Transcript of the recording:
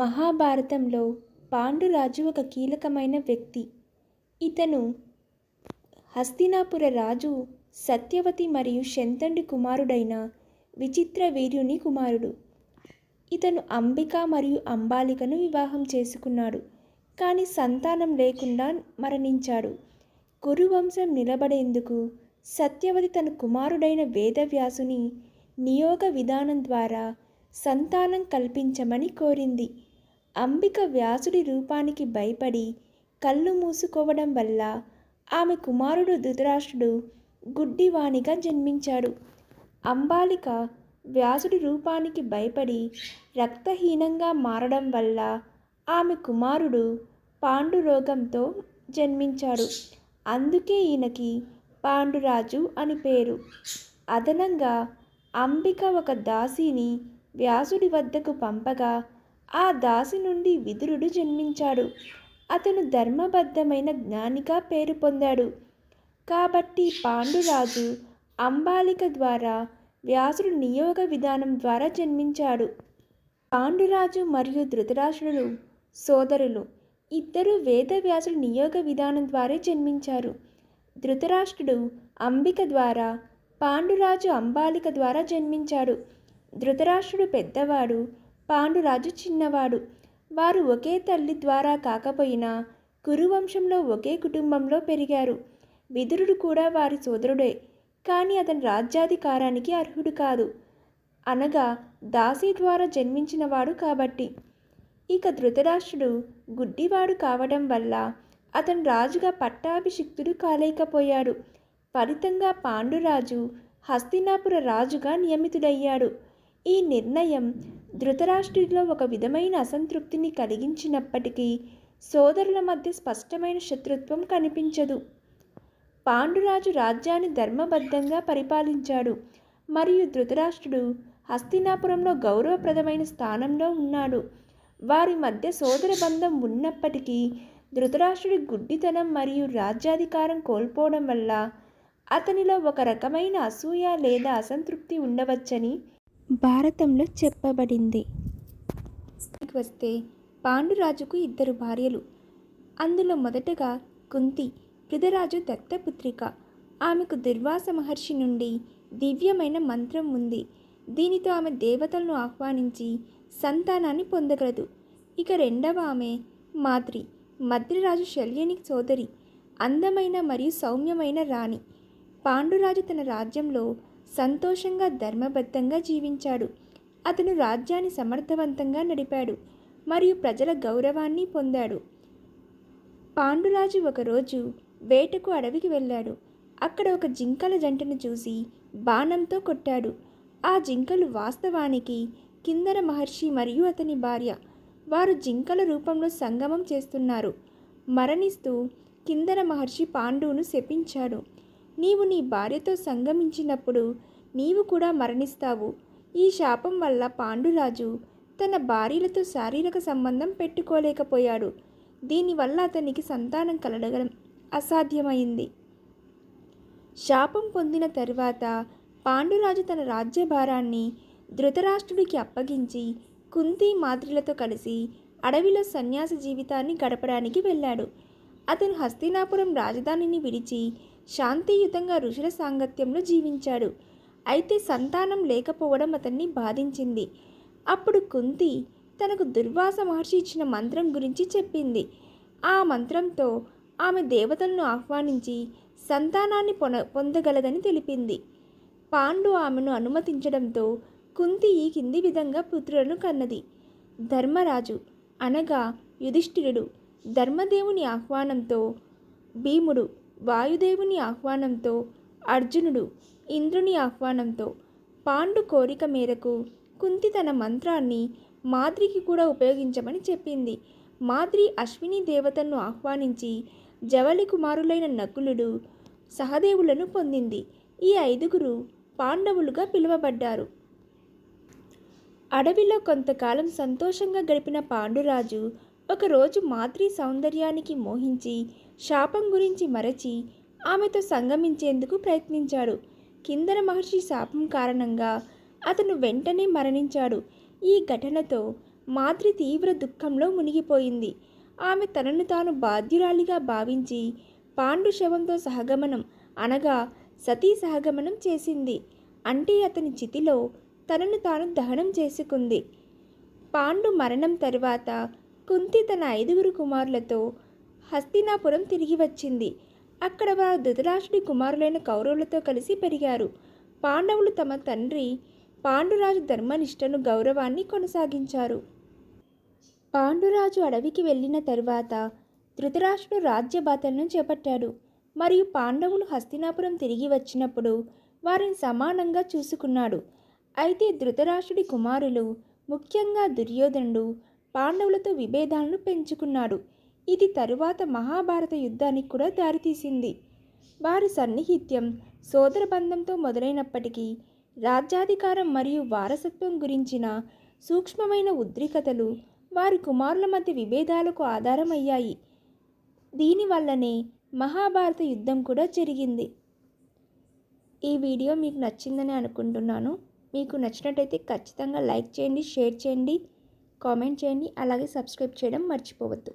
మహాభారతంలో పాండురాజు ఒక కీలకమైన వ్యక్తి. ఇతను హస్తినాపుర రాజు సత్యవతి మరియు శంతండి కుమారుడైన విచిత్ర వీర్యుని కుమారుడు. ఇతను అంబిక మరియు అంబాలికను వివాహం చేసుకున్నాడు కానీ సంతానం లేకుండా మరణించాడు. కురువంశం నిలబడేందుకు సత్యవతి తన కుమారుడైన వేదవ్యాసుని నియోగ విధానం ద్వారా సంతానం కల్పించమని కోరింది. అంబిక వ్యాసుడి రూపానికి భయపడి కళ్ళు మూసుకోవడం వల్ల ఆమె కుమారుడు ధృతరాష్ట్రుడు గుడ్డివాణిగా జన్మించాడు. అంబాలిక వ్యాసుడి రూపానికి భయపడి రక్తహీనంగా మారడం వల్ల ఆమె కుమారుడు పాండురోగంతో జన్మించాడు. అందుకే ఈయనకి పాండురాజు అని పేరు. అదనంగా అంబిక ఒక దాసిని వ్యాసుడి వద్దకు పంపగా ఆ దాసి నుండి విదురుడు జన్మించాడు. అతను ధర్మబద్ధమైన జ్ఞానిగా పేరు పొందాడు. కాబట్టి పాండురాజు అంబాలిక ద్వారా వ్యాసుడు నియోగ విధానం ద్వారా జన్మించాడు. పాండురాజు మరియు ధృతరాష్ట్రుడు సోదరులు ఇద్దరు వేదవ్యాసుడు నియోగ విధానం ద్వారా జన్మించారు. ధృతరాష్ట్రుడు అంబిక ద్వారా పాండురాజు అంబాలిక ద్వారా జన్మించాడు. ధృతరాష్ట్రుడు పెద్దవాడు పాండురాజు చిన్నవాడు. వారు ఒకే తల్లి ద్వారా కాకపోయినా కురువంశంలో ఒకే కుటుంబంలో పెరిగారు. విదురుడు కూడా వారి సోదరుడే కానీ అతని రాజ్యాధికారానికి అర్హుడు కాదు. అనగా దాసి ద్వారా జన్మించినవాడు కాబట్టి. ఇక ధృతరాష్ట్రుడు గుడ్డివాడు కావడం వల్ల అతను రాజుగా పట్టాభిషిక్తుడు కాలేకపోయాడు. ఫలితంగా పాండురాజు హస్తినాపుర రాజుగా నియమితుడయ్యాడు. ఈ నిర్ణయం ధృతరాష్ట్రుడిలో ఒక విధమైన అసంతృప్తిని కలిగించినప్పటికీ సోదరుల మధ్య స్పష్టమైన శత్రుత్వం కనిపించదు. పాండురాజు రాజ్యాన్ని ధర్మబద్ధంగా పరిపాలించాడు. మరియు ధృతరాష్ట్రుడు హస్తినాపురంలో గౌరవప్రదమైన స్థానంలో ఉన్నాడు. వారి మధ్య సోదర బంధం ఉన్నప్పటికీ ధృతరాష్ట్రుడి గుడ్డితనం మరియు రాజ్యాధికారం కోల్పోవడం వల్ల అతనిలో ఒక రకమైన అసూయ లేదా అసంతృప్తి ఉండవచ్చని భారతంలో చెప్పబడింది. వస్తే పాండురాజుకు ఇద్దరు భార్యలు. అందులో మొదటగా కుంతి పృథరాజు దత్తపుత్రిక. ఆమెకు దుర్వాస మహర్షి నుండి దివ్యమైన మంత్రం ఉంది. దీనితో ఆమె దేవతలను ఆహ్వానించి సంతానాన్ని పొందగలదు. ఇక రెండవ ఆమె మాద్రి మద్రిరాజు శల్యని సోదరి అందమైన మరియు సౌమ్యమైన రాణి. పాండురాజు తన రాజ్యంలో సంతోషంగా ధర్మబద్ధంగా జీవించాడు. అతను రాజ్యాన్ని సమర్థవంతంగా నడిపాడు మరియు ప్రజల గౌరవాన్ని పొందాడు. పాండురాజు ఒకరోజు వేటకు అడవికి వెళ్ళాడు. అక్కడ ఒక జింకల జంటను చూసి బాణంతో కొట్టాడు. ఆ జింకలు వాస్తవానికి కిందర మహర్షి మరియు అతని భార్య. వారు జింకల రూపంలో సంగమం చేస్తున్నారు. మరణిస్తూ కిందర మహర్షి పాండువును శపించాడు. నీవు నీ భార్యతో సంగమించినప్పుడు నీవు కూడా మరణిస్తావు. ఈ శాపం వల్ల పాండురాజు తన భార్యలతో శారీరక సంబంధం పెట్టుకోలేకపోయాడు. దీనివల్ల అతనికి సంతానం కలగడం అసాధ్యమైంది. శాపం పొందిన తరువాత పాండురాజు తన రాజ్యభారాన్ని ధృతరాష్ట్రుడికి అప్పగించి కుంతి మాద్రిలతో కలిసి అడవిలో సన్యాస జీవితాన్ని గడపడానికి వెళ్ళాడు. అతను హస్తినాపురం రాజధానిని విడిచి శాంతియుతంగా ఋషుల సాంగత్యంలో జీవించాడు. అయితే సంతానం లేకపోవడం అతన్ని బాధించింది. అప్పుడు కుంతి తనకు దుర్వాస మహర్షి ఇచ్చిన మంత్రం గురించి చెప్పింది. ఆ మంత్రంతో ఆమె దేవతలను ఆహ్వానించి సంతానాన్ని పొన పొందగలదని తెలిపింది. పాండు ఆమెను అనుమతించడంతో కుంతి ఈ కింది విధంగా పుత్రులను కన్నది. ధర్మరాజు అనగా యుధిష్ఠిరుడు. ధర్మదేవుని ఆహ్వానంతో భీముడు వాయుదేవుని ఆహ్వానంతో అర్జునుడు ఇంద్రుని ఆహ్వానంతో పాండు కోరిక మేరకు కుంతి తన మంత్రాన్ని మాద్రికి కూడా ఉపయోగించమని చెప్పింది. మాద్రి అశ్విని దేవతను ఆహ్వానించి జవలి కుమారులైన నకులుడు సహదేవులను పొందింది. ఈ ఐదుగురు పాండవులుగా పిలువబడ్డారు. అడవిలో కొంతకాలం సంతోషంగా గడిపిన పాండురాజు ఒకరోజు మాద్రి సౌందర్యానికి మోహించి శాపం గురించి మరచి ఆమెతో సంగమించేందుకు ప్రయత్నించాడు. కిందర మహర్షి శాపం కారణంగా అతను వెంటనే మరణించాడు. ఈ ఘటనతో మాద్రి తీవ్ర దుఃఖంలో మునిగిపోయింది. ఆమె తనను తాను బాధ్యురాలిగా భావించి పాండు శవంతో సహగమనం అనగా సతీ సహగమనం చేసింది. అంటే అతని చితిలో తనను తాను దహనం చేసుకుంది. పాండు మరణం తరువాత కుంతి తన ఐదుగురు కుమారులతో హస్తినాపురం తిరిగి వచ్చింది. అక్కడ వారు ధృతరాష్ట్రుడి కుమారులైన కౌరవులతో కలిసి పెరిగారు. పాండవులు తమ తండ్రి పాండురాజు ధర్మనిష్టను గౌరవాన్ని కొనసాగించారు. పాండురాజు అడవికి వెళ్ళిన తరువాత ధృతరాష్ట్రుడు రాజ్యబాధలను చేపట్టాడు. మరియు పాండవులు హస్తినాపురం తిరిగి వచ్చినప్పుడు వారిని సమానంగా చూసుకున్నాడు. అయితే ధృతరాష్ట్రుడి కుమారులు ముఖ్యంగా దుర్యోధనుడు పాండవులతో విభేదాలను పెంచుకున్నాడు. ఇది తరువాత మహాభారత యుద్ధానికి కూడా దారితీసింది. వారి సన్నిహిత్యం సోదర బంధంతో మొదలైనప్పటికీ రాజ్యాధికారం మరియు వారసత్వం గురించిన సూక్ష్మమైన ఉద్రిక్తతలు వారి కుమారుల మధ్య విభేదాలకు ఆధారమయ్యాయి. దీనివల్లనే మహాభారత యుద్ధం కూడా జరిగింది. ఈ వీడియో మీకు నచ్చిందని అనుకుంటున్నాను. మీకు నచ్చినట్టయితే ఖచ్చితంగా లైక్ చేయండి షేర్ చేయండి. కామెంట్ చేయండి. అలాగే సబ్స్క్రైబ్ చేయడం మర్చిపోవద్దు.